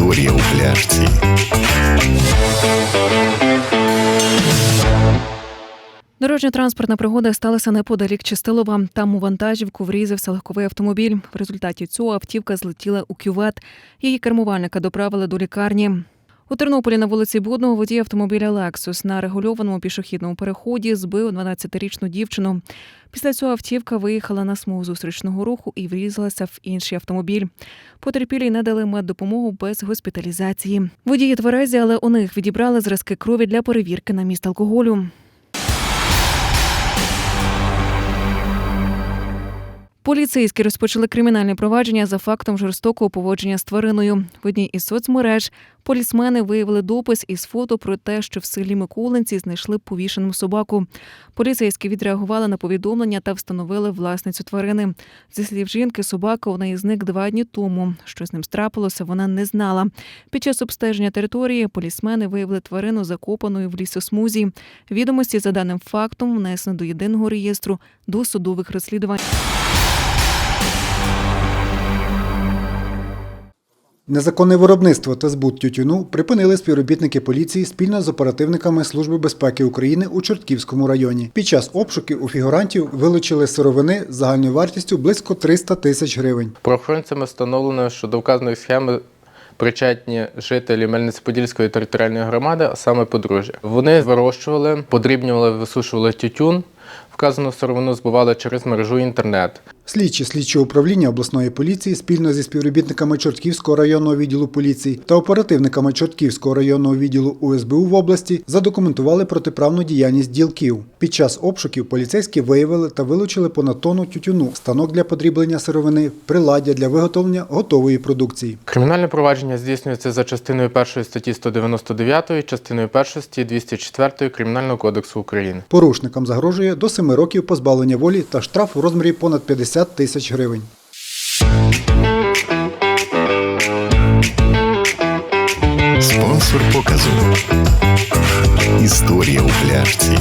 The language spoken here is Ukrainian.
Історія у пляшці. Дорожньо-транспортна пригода сталася неподалік Чистилова. Там у вантажівку врізався легковий автомобіль. В результаті цього автівка злетіла у кювет. Її кермувальника доправили до лікарні. У Тернополі на вулиці Будного водій автомобіля Lexus на регульованому пішохідному переході збив 12-річну дівчину. Після цього автівка виїхала на смугу зустрічного руху і врізалася в інший автомобіль. Потерпілі не дали меддопомогу без госпіталізації. Водії тверезі, але у них відібрали зразки крові для перевірки на міст алкоголю. Поліцейські розпочали кримінальне провадження за фактом жорстокого поводження з твариною. В одній із соцмереж полісмени виявили допис із фото про те, що в селі Миколинці знайшли повішену собаку. Поліцейські відреагували на повідомлення та встановили власницю тварини. Зі слів жінки, собака у неї зник два дні тому. Що з ним страпилося, вона не знала. Під час обстеження території полісмени виявили тварину закопаною в лісосмузі. Відомості за даним фактом внесено до єдиного реєстру до судових розслідувань. Незаконне виробництво та збут тютюну припинили співробітники поліції спільно з оперативниками Служби безпеки України у Чортківському районі. Під час обшуків у фігурантів вилучили сировини з загальною вартістю близько 300 тисяч гривень. Правоохоронцями встановлено, що до вказаної схеми причетні жителі Мельниці-Подільської територіальної громади, а саме подружжя. Вони вирощували, подрібнювали, висушували тютюн. Вказану сировину збували через мережу інтернет. Слідчі слідчого управління обласної поліції спільно зі співробітниками Чортківського районного відділу поліції та оперативниками Чортківського районного відділу УСБУ в області задокументували протиправну діяльність ділків. Під час обшуків поліцейські виявили та вилучили понад тонну тютюну, станок для подріблення сировини, приладдя для виготовлення готової продукції. Кримінальне провадження здійснюється за частиною 1 статті 199, частиною 1 статті 204 Кримінального кодексу України. Порушникам загрожує до 7 років позбавлення волі та штраф у розмірі понад 50 тисяч гривень. Спонсор показу. Історія у пляшці.